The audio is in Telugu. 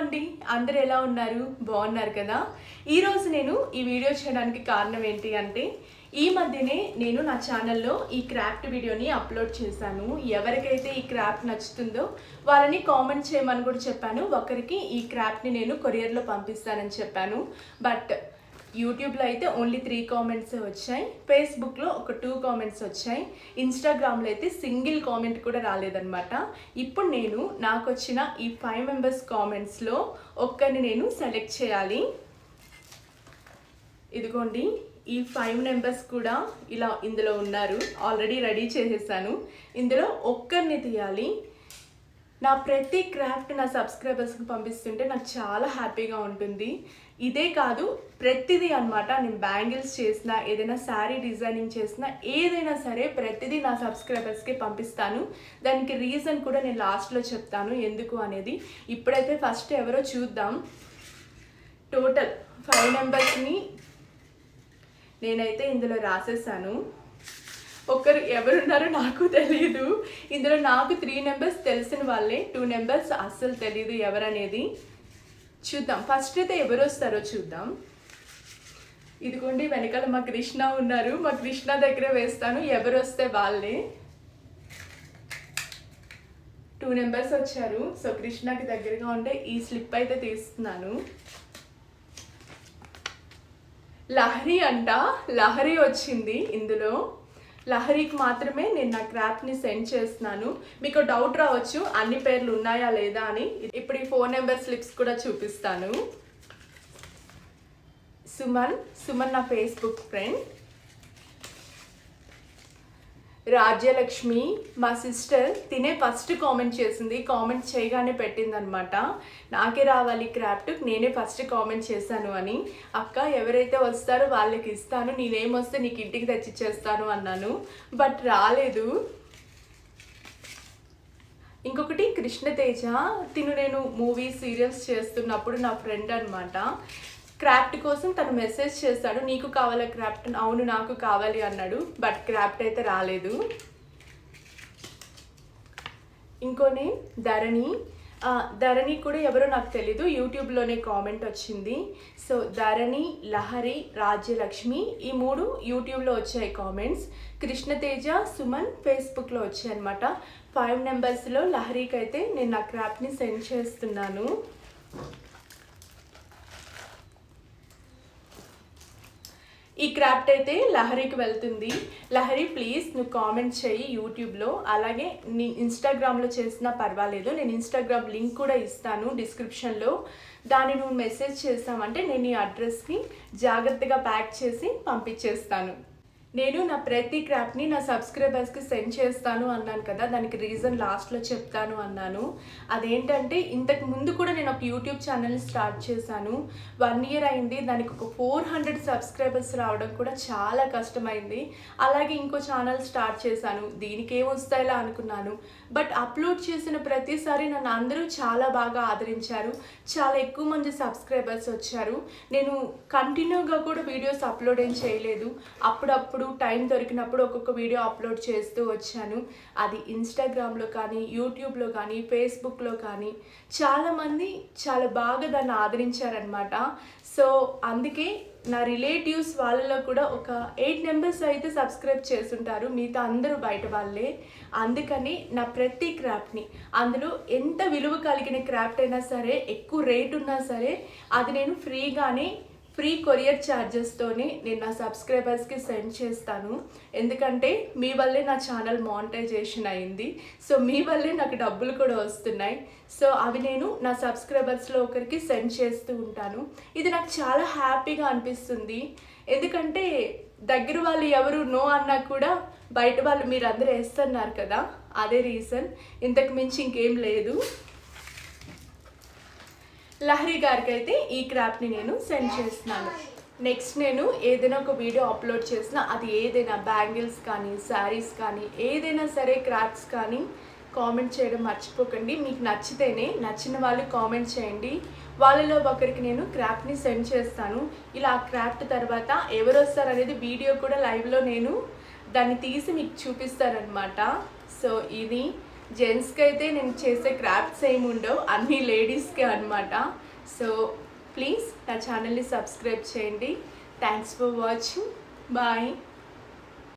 అండి? అందరు ఎలా ఉన్నారు? బాగున్నారు కదా? ఈరోజు నేను ఈ వీడియో చేయడానికి కారణం ఏంటి అంటే ఈ మధ్యనే నేను నా ఛానల్లో ఈ క్రాఫ్ట్ వీడియోని అప్లోడ్ చేశాను. ఎవరికైతే ఈ క్రాఫ్ట్ నచ్చుతుందో వాళ్ళని కామెంట్ చేయమని కూడా చెప్పాను. ఒకరికి ఈ క్రాఫ్ట్ని నేను కొరియర్లో పంపిస్తానని చెప్పాను. బట్ యూట్యూబ్లో అయితే ఓన్లీ త్రీ కామెంట్స్ వచ్చాయి. ఫేస్బుక్లో ఒక టూ కామెంట్స్ వచ్చాయి. ఇన్స్టాగ్రామ్లో అయితే సింగిల్ కామెంట్ కూడా రాలేదన్నమాట. ఇప్పుడు నేను నాకు వచ్చిన ఈ ఫైవ్ మెంబర్స్ కామెంట్స్లో ఒక్కరిని నేను సెలెక్ట్ చేయాలి. ఇదిగోండి ఈ ఫైవ్ నెంబర్స్ కూడా ఇలా ఇందులో ఉన్నారు. ఆల్రెడీ రెడీ చేసేసాను. ఇందులో ఒక్కరిని తీయాలి. నా ప్రతి క్రాఫ్ట్ నా సబ్స్క్రైబర్స్కి పంపిస్తుంటే నాకు చాలా హ్యాపీగా ఉంటుంది. ఇదే కాదు ప్రతిదీ అనమాట నేను బ్యాంగిల్స్ చేసిన ఏదైనా శారీ డిజైనింగ్ చేసిన ఏదైనా సరే ప్రతిదీ నా సబ్స్క్రైబర్స్కి పంపిస్తాను. దానికి రీజన్ కూడా నేను లాస్ట్లో చెప్తాను ఎందుకు అనేది. ఇప్పుడైతే ఫస్ట్ ఎవరో చూద్దాం. టోటల్ ఫైవ్ నెంబర్స్ని నేనైతే ఇందులో రాసేసాను. ఒకరు ఎవరున్నారో నాకు తెలియదు ఇందులో నాకు త్రీ నెంబర్స్ తెలిసిన వాళ్ళే టూ నెంబర్స్ అస్సలు తెలియదు ఎవరనేది చూద్దాం. ఫస్ట్ అయితే ఎవరు వస్తారో చూద్దాం. ఇదిగోండి వెనకాల మా కృష్ణ ఉన్నారు. మా కృష్ణ దగ్గర వేస్తాను. ఎవరు వస్తే వాళ్ళే. టూ నెంబర్స్ వచ్చారు. సో కృష్ణకి దగ్గరగా ఉండే ఈ స్లిప్ అయితే తీస్తున్నాను. లహరి అంట. లహరి వచ్చింది ఇందులో. లహరికి మాత్రమే నేను నా క్రాప్ని సెండ్ చేస్తున్నాను. మీకు డౌట్ రావచ్చు అన్ని పేర్లు ఉన్నాయా లేదా అని. ఇప్పుడు ఈ ఫోన్ నెంబర్ స్లిప్స్ కూడా చూపిస్తాను. సుమన్ సుమన్ నా ఫేస్బుక్ ఫ్రెండ్. రాజ్యలక్ష్మి మా సిస్టర్ తినే ఫస్ట్ కామెంట్ చేసింది. కామెంట్ చేయగానే పెట్టిందనమాట నాకే రావాలి క్రాఫ్ట్ నేనే ఫస్ట్ కామెంట్ చేశాను అని. అక్క ఎవరైతే వస్తారో వాళ్ళకి ఇస్తాను. నేనేం వస్తే నీకు ఇంటికి తెచ్చిచ్చేస్తాను అన్నాను. బట్ రాలేదు. ఇంకొకటి కృష్ణతేజ తిను నేను మూవీ సీరియల్స్ చేస్తున్నప్పుడు నా ఫ్రెండ్ అనమాట క్రాఫ్ట్ కోసం తను మెసేజ్ చేశాడు నీకు కావాలా క్రాఫ్ట్? అవును నాకు కావాలి అన్నాడు. బట్ క్రాఫ్ట్ అయితే రాలేదు. ఇంకోనే ధరణి. ధరణి కూడా ఎవరో నాకు తెలీదు. యూట్యూబ్లోనే కామెంట్ వచ్చింది. సో ధరణి లహరి రాజ్యలక్ష్మి ఈ మూడు యూట్యూబ్లో వచ్చాయి కామెంట్స్. కృష్ణతేజ సుమన్ ఫేస్బుక్లో వచ్చాయి అనమాట ఫైవ్ నెంబర్స్లో లహరికి అయితే నేను నా క్రాఫ్ట్ని సెండ్ చేస్తున్నాను. ఈ క్రాఫ్ట్ అయితే లహరికి వెళ్తుంది. లహరి ప్లీజ్ నువ్వు కామెంట్ చేయి యూట్యూబ్లో. అలాగే నీ ఇన్స్టాగ్రామ్లో చేసినా పర్వాలేదు. నేను ఇన్స్టాగ్రామ్ లింక్ కూడా ఇస్తాను డిస్క్రిప్షన్లో. దాన్ని నువ్వు మెసేజ్ చేసామంటే నేను ఈ అడ్రస్ని జాగ్రత్తగా ప్యాక్ చేసి పంపించేస్తాను. నేను నా ప్రతి క్రాఫ్ట్ని నా సబ్స్క్రైబర్స్కి సెండ్ చేస్తాను అన్నాను కదా దానికి రీజన్ లాస్ట్లో చెప్తాను అన్నాను. అదేంటంటే ఇంతకు ముందు కూడా నేను ఒక యూట్యూబ్ ఛానల్ స్టార్ట్ చేశాను. వన్ ఇయర్ అయింది దానికి ఒక ఫోర్ హండ్రెడ్ సబ్స్క్రైబర్స్ రావడం కూడా చాలా కష్టమైంది. అలాగే ఇంకో ఛానల్ స్టార్ట్ చేశాను. దీనికి ఏమొస్తాయిలా అనుకున్నాను. బట్ అప్లోడ్ చేసిన ప్రతిసారి నన్ను అందరూ చాలా బాగా ఆదరించారు. చాలా ఎక్కువ మంది సబ్స్క్రైబర్స్ వచ్చారు. నేను కంటిన్యూగా కూడా వీడియోస్ అప్లోడ్ ఏం చేయలేదు. అప్పుడప్పుడు టైం దొరికినప్పుడు ఒక్కొక్క వీడియో అప్లోడ్ చేస్తూ వచ్చాను. అది ఇన్స్టాగ్రామ్లో కానీ యూట్యూబ్లో కానీ ఫేస్బుక్లో కానీ చాలామంది చాలా బాగా దాన్ని ఆదరించారనమాట సో అందుకే నా రిలేటివ్స్ వాళ్ళలో కూడా ఒక ఎయిట్ నెంబర్స్ అయితే సబ్స్క్రైబ్ చేస్తుంటారు. మిగతా అందరూ బయట వాళ్ళే. అందుకని నా ప్రతి క్రాఫ్ట్ని అందులో ఎంత విలువ కలిగిన క్రాఫ్ట్ అయినా సరే ఎక్కువ రేట్ ఉన్నా సరే అది నేను ఫ్రీగానే ఫ్రీ కొరియర్ ఛార్జెస్తోనే నేను నా సబ్స్క్రైబర్స్కి సెండ్ చేస్తాను. ఎందుకంటే మీ వల్లే నా ఛానల్ మానిటైజేషన్ అయింది. సో మీ వల్లే నాకు డబ్బులు కూడా వస్తున్నాయి. సో అవి నేను నా సబ్స్క్రైబర్స్లో ఒకరికి సెండ్ చేస్తూ ఉంటాను. ఇది నాకు చాలా హ్యాపీగా అనిపిస్తుంది. ఎందుకంటే దగ్గర వాళ్ళు ఎవరు నో అన్నా కూడా బయట వాళ్ళు మీరు అందరూ వేస్తున్నారు కదా. అదే రీజన్. ఇంతకు మించి ఇంకేం లేదు. లహరి గారికి అయితే ఈ క్రాఫ్ట్ని నేను సెండ్ చేస్తున్నాను. నెక్స్ట్ నేను ఏదైనా ఒక వీడియో అప్లోడ్ చేసినా అది ఏదైనా బ్యాంగిల్స్ కానీ శారీస్ కానీ ఏదైనా సరే క్రాఫ్ట్స్ కానీ కామెంట్ చేయడం మర్చిపోకండి. మీకు నచ్చితేనే నచ్చిన వాళ్ళు కామెంట్ చేయండి. వాళ్ళలో ఒకరికి నేను క్రాఫ్ట్ని సెండ్ చేస్తాను. ఇలా క్రాఫ్ట్ తర్వాత ఎవరు వస్తారు అనేది వీడియో కూడా లైవ్లో నేను దాన్ని తీసి మీకు చూపిస్తారనమాట సో ఇది జెంట్స్కి అయితే నేను చేసే క్రాఫ్ట్స్ ఏమి ఉండవు అన్ని లేడీస్కే అనమాట సో ప్లీజ్ నా ఛానల్ని సబ్స్క్రైబ్ చేయండి. Thanks for watching. బాయ్.